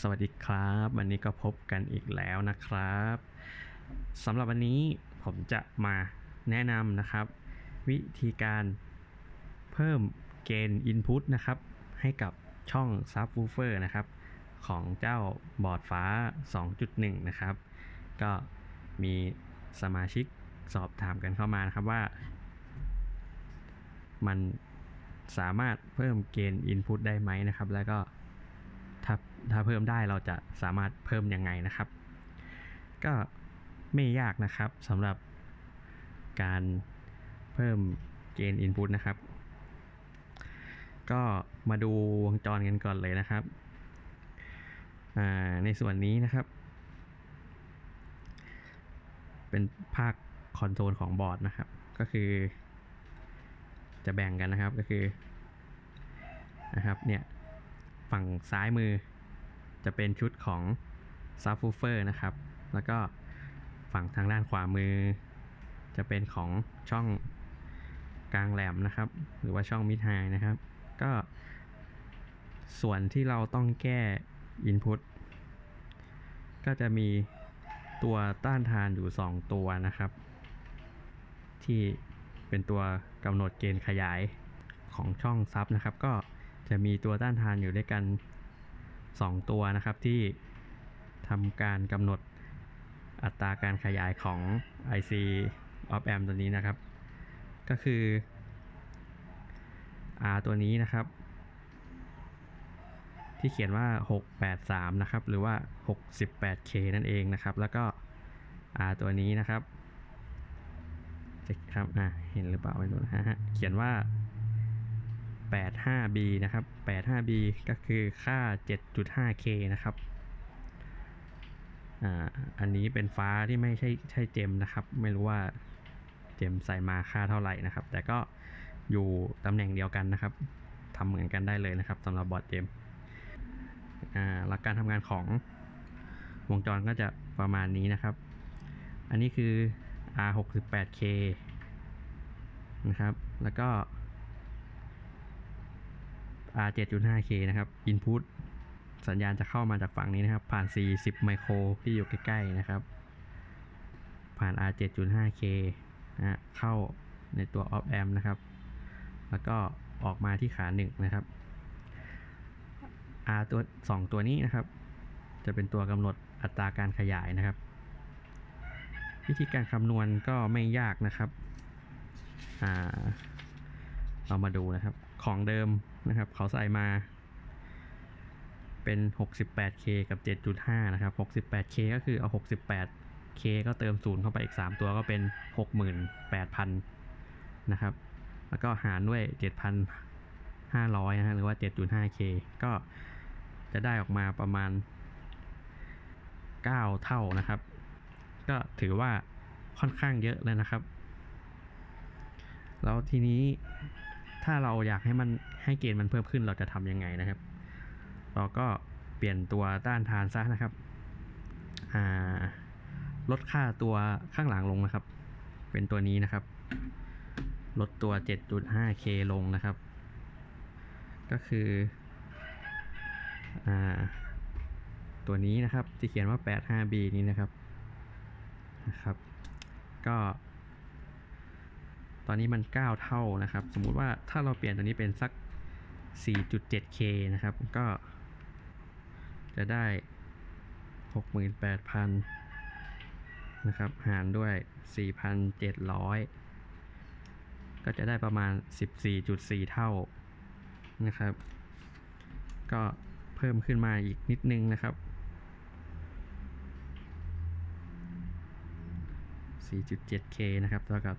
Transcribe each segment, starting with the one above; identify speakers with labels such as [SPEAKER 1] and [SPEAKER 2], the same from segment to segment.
[SPEAKER 1] สวัสดีครับ วันนี้ก็พบกันอีกแล้วนะครับสำหรับวันนี้ผมจะมาแนะนำนะครับ วิธีการเพิ่มเกณฑ์ Input นะครับ ให้กับช่อง Subwoofer นะครับ ของเจ้าบอร์ดฟ้า 2.1 นะครับ ก็มีสมาชิกสอบถามกันเข้ามานะครับว่า มันสามารถเพิ่มเกณฑ์ Input ได้ไหมนะครับ แล้วก็ ถ้าเพิ่มได้เราจะสามารถเพิ่มยังไงนะครับ ก็ไม่ยากนะครับสำหรับการเพิ่มเกณฑ์ Input นะครับ ก็มาดูวงจรกันก่อนเลยนะครับ ในส่วนนี้นะครับ เป็นภาคคอนโซลของบอร์ดนะครับ ก็คือ จะแบ่งกันนะครับก็คือนะครับเนี่ยฝั่งซ้ายมือ จะเป็นชุดของ Subwoofer นะครับ แล้วก็ฝั่งทางด้านขวามือ จะเป็นของช่องกลางแหลมนะครับ หรือว่าช่องมิดไฮนะครับ ก็ส่วนที่เราต้องแก้ Input ก็จะมีตัวต้านทานอยู่ 2 ตัวนะครับ ที่เป็นตัวกำหนดเกณฑ์ขยายของช่องซับนะครับ ก็จะมีตัวต้านทานอยู่ด้วยกัน 2 ตัวนะครับที่ทำการกำหนดอัตราการขยายของ IC op amp ตัวนี้นะครับ ก็คือ R ตัวนี้นะครับ ที่เขียนว่า 683 นะครับ หรือว่า 68K นั่นเองนะครับ แล้วก็ R ตัวนี้นะครับครับอะเห็นหรือเปล่าไม่รู้นะฮะเขียนว่า 85B นะครับ 85B ก็คือค่า 7.5K นะครับอ่าอันนี้เป็นฟ้าที่ไม่ใช่ใช่เจมนะครับ ไม่รู้ว่าเจมใส่มาค่าเท่าไหร่นะครับ แต่ก็อยู่ตำแหน่งเดียวกันนะครับทำเหมือนกันได้เลยนะครับสำหรับบอร์ดเจมอ่าหลักการทำงานของวงจรก็จะประมาณนี้นะครับ อันนี้คือ R68K นะครับ แล้วก็ R7.5K นะครับ Input สัญญาณจะเข้ามาจากฝั่งนี้นะครับ ผ่าน 40 ไมโครที่อยู่ใกล้ๆนะครับ ผ่าน R7.5K นะเข้าในตัว op amp นะครับ แล้วก็ออกมาที่ขาหนึ่งนะครับ R ตัว 2 ตัวนี้นะครับ จะเป็นตัวกำหนดอัตราการขยายนะครับ วิธีการคำนวณก็ไม่ยากนะครับ เรามาดูนะครับ ของเดิม นะครับ เขาใส่มา เป็น 68K กับ 7.5 นะครับ 68K ก็คือเอา 68K ก็เติมศูนย์เข้าไปอีก 3 ตัวก็เป็น 68,000 นะครับ แล้วก็หารด้วย 7,500 นะฮะหรือว่า 7.5K ก็จะได้ออกมาประมาณ 9 เท่านะครับ ก็ถือว่าค่อนข้างเยอะเลยนะครับ แล้วทีนี้ ถ้าเราอยากให้มันให้เกณฑ์มันเพิ่มขึ้นเราจะทำยังไงนะครับ เราก็เปลี่ยนตัวต้านทานซะนะครับลดค่าตัวข้างหลังลงนะครับ เป็นตัวนี้นะครับ ลดตัว 7.5K ลงนะครับ ก็คืออตัวนี้นะครับที่เขียนว่า 85B นี้นะครับนะครับ ก็ อนนี้มัน 9 เท่านะครับ สมมุติว่าถ้าเราเปลี่ยนตัวนี้เป็นสัก 4.7K นะครับ ก็ จะได้ 68,000 นะครับ หารด้วย 4,700 ก็จะได้ประมาณ 14.4 เท่านะครับ ก็เพิ่มขึ้นมาอีกนิดนึงนะครับ 4.7K นะครับเท่ากับ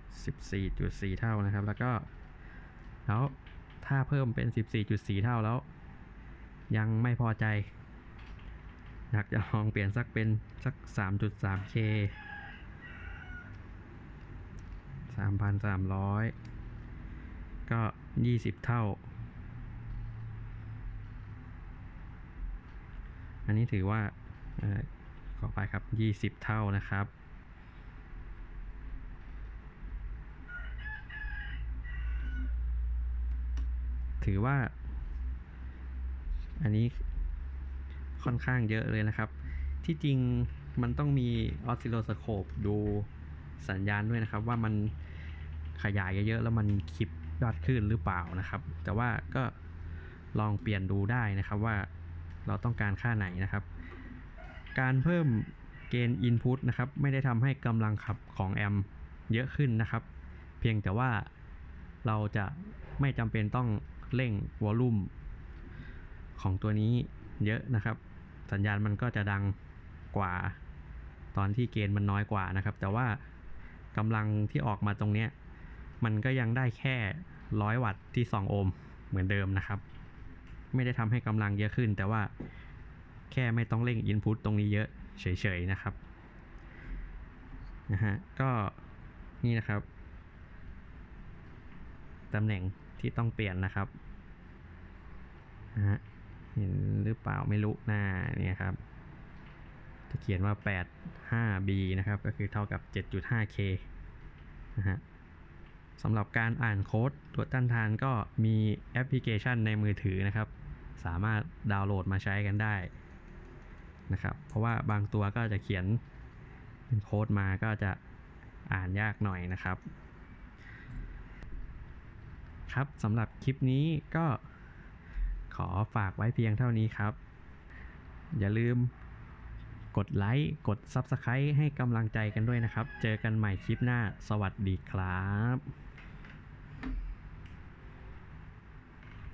[SPEAKER 1] 14.4 เท่านะครับ แล้วก็ แล้วถ้าเพิ่มเป็น 14.4 เท่าแล้ว ยังไม่พอใจ อยากจะลองเปลี่ยนสักเป็นสัก 3.3K 3,300 ก็ 20 เท่า อันนี้ถือว่าขอไปครับ 20 เท่านะครับ ถือว่า อันนี้ค่อนข้างเยอะเลยนะครับ ที่จริงมันต้องมีออสซิโลสโคปดูสัญญาณด้วยนะครับ ว่ามันขยายเยอะๆแล้วมันคลิปยอดคลื่นหรือเปล่านะครับ แต่ว่าก็ลองเปลี่ยนดูได้นะครับว่าเราต้องการค่าไหนนะครับ การเพิ่มเกณฑ์ Input นะครับ ไม่ได้ทำให้กำลังขับของแอมเยอะขึ้นนะครับ เพียงแต่ว่าเราจะไม่จำเป็นต้อง เร่งวอลลุ่มของตัวนี้เยอะนะครับ สัญญาณมันก็จะดังกว่า ตอนที่เกณฑ์มันน้อยกว่านะครับ แต่ว่ากำลังที่ออกมาตรงเนี้ยมันก็ยังได้แค่ร้อยวัตต์ที่ 2 โอห์มเหมือนเดิมนะครับ ไม่ได้ทำให้กำลังเยอะขึ้น แต่ว่าแค่ไม่ต้องเร่ง Input ตรงนี้เยอะเฉยๆนะครับนะฮะก็นี่นะครับตำแหน่ง ที่ต้องเปลี่ยนนะครับนะฮะเห็นหรือเปล่าไม่รู้หน้าเนี่ยครับ จะเขียนว่า 85B นะครับ ก็คือเท่ากับ 7.5K นะฮะสำหรับการอ่านโค้ดตัวต้านทานก็มีแอปพลิเคชันในมือถือนะครับ สามารถดาวน์โหลดมาใช้กันได้นะครับ เพราะว่าบางตัวก็จะเขียนเป็นโค้ดมาก็จะอ่านยากหน่อยนะครับ ครับสำหรับคลิปนี้ก็ขอฝากไว้เพียงเท่านี้ครับ อย่าลืมกดไลค์กด Subscribe ให้กำลังใจกันด้วยนะครับ เจอกันใหม่คลิปหน้า สวัสดีครับ